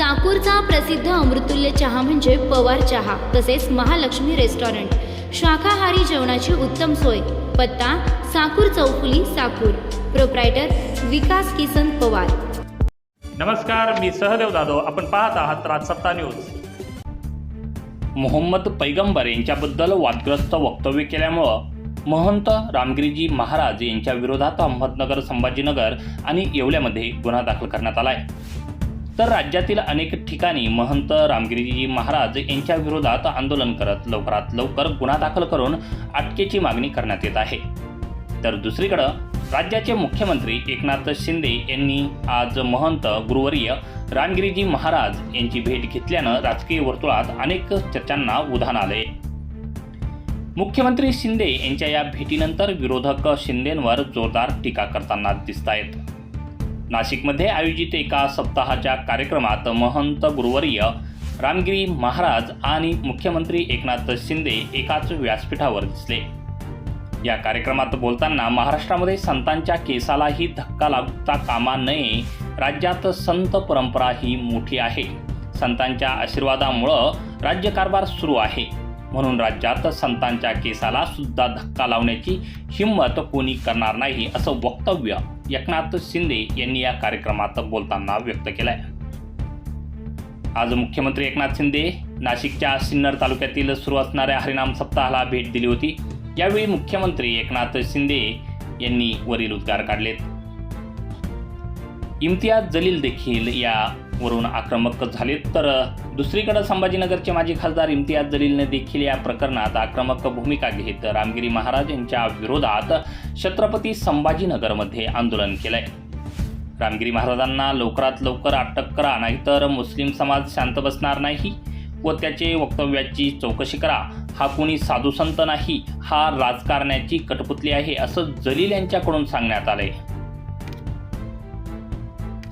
साकूरचा प्रसिद्ध अमृतुल्य चहा म्हणजे पवार चहा तसेच महालक्ष्मी रेस्टॉरंट. शाकाहारी जेवणाची उत्तम सोय. पत्ता साकूर चौफुली साकूर प्रोप्रायटर विकास किसन पवार. नमस्कार मी सहदेव जाधव. आपण पाहत आहात राजसत्ता न्यूज. मोहम्मद पैगंबर यांच्याबद्दल वादग्रस्त वक्तव्य केल्यामुळं महंत रामगिरीजी महाराज यांच्या विरोधात अहमदनगर संभाजीनगर आणि येवल्यामध्ये गुन्हा दाखल करण्यात आला आहे तर राज्यातील अनेक ठिकाणी महंत रामगिरीजी महाराज यांच्या विरोधात आंदोलन करत लवकरात लवकर गुन्हा दाखल करून अटकेची मागणी करण्यात येत आहे. तर दुसरीकडं राज्याचे मुख्यमंत्री एकनाथ शिंदे यांनी आज महंत गुरुवर्य रामगिरीजी महाराज यांची भेट घेतल्यानं राजकीय वर्तुळात अनेक चर्चांना उधाण आले. मुख्यमंत्री शिंदे यांच्या या भेटीनंतर विरोधक शिंदेंवर जोरदार टीका करताना दिसत आहेत नाशिकमध्ये आयोजित एका सप्ताहाच्या कार्यक्रमात महंत गुरुवर्य रामगिरी महाराज आणि मुख्यमंत्री एकनाथ शिंदे एकाच व्यासपीठावर दिसले. या कार्यक्रमात बोलताना महाराष्ट्रामध्ये संतांच्या केसालाही धक्का लागता कामा नये राज्यात संत परंपरा ही मोठी आहे. संतांच्या आशीर्वादामुळं राज्यकारभार सुरू आहे. म्हणून राज्यात संतांच्या केसाला सुद्धा धक्का लावण्याची हिंमत कोणी करणार नाही असं वक्तव्य एकनाथ शिंदे यांनी या कार्यक्रमात बोलताना व्यक्त केलंय. आज मुख्यमंत्री एकनाथ शिंदे नाशिकच्या सिन्नर तालुक्यातील सुरू असणाऱ्या हरिनाम सप्ताहाला भेट दिली होती. यावेळी मुख्यमंत्री एकनाथ शिंदे यांनी वरील उद्गार काढलेत. इम्तियाज जलील देखील या वरून आक्रमक झालेत. तर दुसरीकडे संभाजीनगरचे माजी खासदार इम्तियाज जलीलने देखील या प्रकरणात आक्रमक भूमिका घेत रामगिरी महाराज यांच्या विरोधात छत्रपती संभाजीनगरमध्ये आंदोलन केलंय. रामगिरी महाराजांना लवकरात लवकर अटक करा नाहीतर मुस्लिम समाज शांत बसणार नाही. व त्याचे वक्तव्याची चौकशी करा. हा कोणी साधू संत नाही हा राजकारण्याची कटपुतली आहे असं जलील यांच्याकडून सांगण्यात आलंय.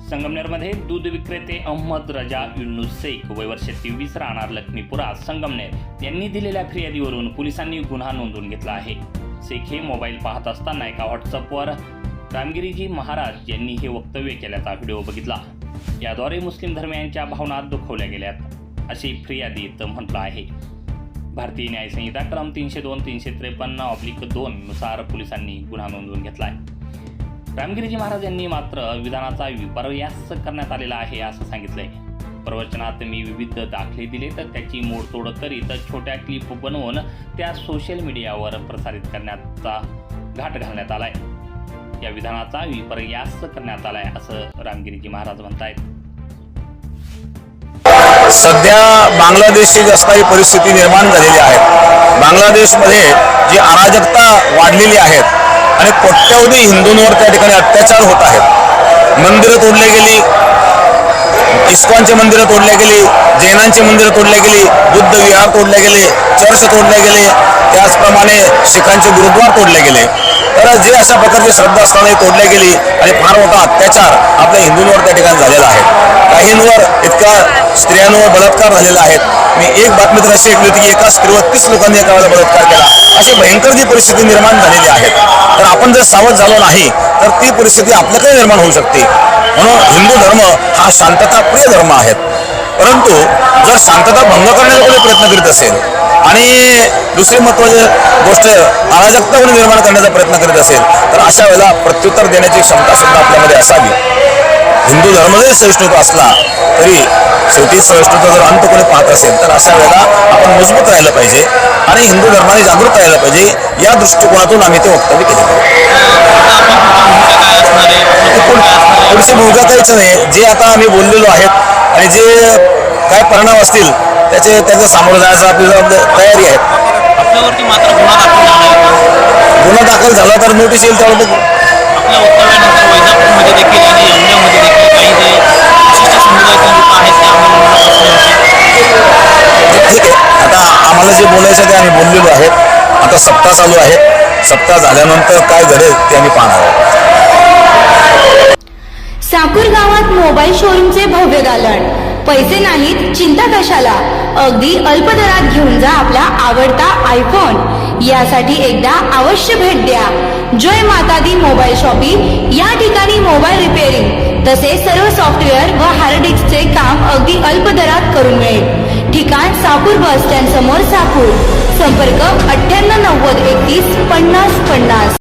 संगमनेरमध्ये दूध विक्रेते अहमद रजा युनुस शेख वय वर्ष तेवीस राहणार लक्ष्मीपुरा संगमनेर यांनी दिलेल्या फिर्यादीवरून पोलिसांनी गुन्हा नोंदवून घेतला आहे. शेख हे मोबाईल पाहत असताना एका व्हॉट्सअपवर रामगिरीजी महाराज यांनी हे वक्तव्य केल्याचा व्हिडिओ बघितला. याद्वारे मुस्लिम धर्मियांच्या भावना दुखवल्या गेल्यात अशी फिर्यादीत म्हटलं आहे. भारतीय न्यायसंहिता क्रम तीनशे दोन तीनशे त्रेपन्न ऑब्लिक दोन नुसार पोलिसांनी गुन्हा नोंदवून घेतला आहे रामगिरीजी महाराज यांनी मात्र विधानाचा विपर्यास करण्यात आलेला आहे असं सांगितलंय. प्रवचनात मी विविध दाखले दिले तर त्याची मोडतोड करीत छोट्या क्लिप बनवून त्या सोशल मीडियावर प्रसारित करण्याचा घाट घालण्यात आलाय. या विधानाचा विपर्यास करण्यात आलाय असं रामगिरीजी महाराज म्हणतायत. सध्या बांगलादेशची जास्त काही परिस्थिती निर्माण झालेली आहे. बांगलादेशमध्ये जी अराजकता वाढलेली आहेत आणि कोट्यावधी हिंदूंवर त्या ठिकाणी अत्याचार होत आहेत. मंदिरं तोडली गेली इस्कॉनचे मंदिरं तोडल्या गेली जैनांची मंदिरं तोडल्या गेली बुद्ध विहार तोडले गेले चर्च तोडले गेले त्याचप्रमाणे शिखांचे गुरुद्वार तोडले गेले. तर जे अशा प्रकारची श्रद्धास्थाने तोडल्या गेली आणि फार मोठा अत्याचार आपल्या हिंदूंवर त्या ठिकाणी झालेला आहे. काहींवर इतका स्त्रियांवर बलात्कार झालेला आहे. मी एक बातमी तर अशी ऐकली होती की एका स्त्रीवर तीस लोकांनी एका वेळेला बलात्कार केला. अशी भयंकर जी परिस्थिती निर्माण झालेली आहे. तर आपण जर सावध झालो नाही तर ती परिस्थिती आपल्याकडे निर्माण होऊ शकते. म्हणून हिंदू धर्म हा शांतता प्रिय धर्म आहे. परंतु जर शांतता भंग करण्याचा कोणी प्रयत्न करीत असेल आणि दुसरी महत्वाची गोष्ट अराजकता कोणी निर्माण करण्याचा प्रयत्न करीत असेल तर अशा वेळेला प्रत्युत्तर देण्याची क्षमता सुद्धा आपल्यामध्ये असावी. हिंदू धर्म जरी सहिष्णुता असला तरी शेवटी सहिष्णुता जर अंत कोणी पाहत असेल तर अशा वेळेला आपण मजबूत राहिलं पाहिजे आणि हिंदू धर्माने जागृत राहिलं पाहिजे या दृष्टिकोनातून आम्ही ते वक्तव्य केले पुढची भूमिका काहीच नाही. जे आता आम्ही बोललेलो आहेत आणि जे काय परिणाम असतील त्याचे त्याचं सामोरं जाण्याचा आपली तयारी आहे. गुन्हा दाखल झाला तर नोटीस येईल बघू. वैजापूरमध्ये देखील आणि देखील काही जे विशिष्ट समुदायातील लोक आहेत ते आम्हाला ठीक आहे आता आम्हाला जे बोलायचं ते आम्ही बोललेलो आहे. आता सप्ताह चालू आहे. सप्ताह झाल्यानंतर काय घडेल ते आम्ही पाहणार आहोत. साकूर गावात मोबाईल शोरूमचे भव्य दालन पैसे नाहीत चिंता कशाला? अगदी अल्प दरात घेऊन जा आपला आवडता आयफोन यासाठी एकदा अवश्य भेट द्या. जय माता दी मोबाईल शॉपिंग. या ठिकाणी मोबाईल रिपेअरिंग तसेच सर्व सॉफ्टवेअर व हार्ड डिस्कचे काम अगदी अल्प दरात करून मिळेल. ठिकाण साकूर बस स्टँड समोर साकूर संपर्क अठ्ठ्याण्णव नव्वद एकतीस पन्नास पन्नास.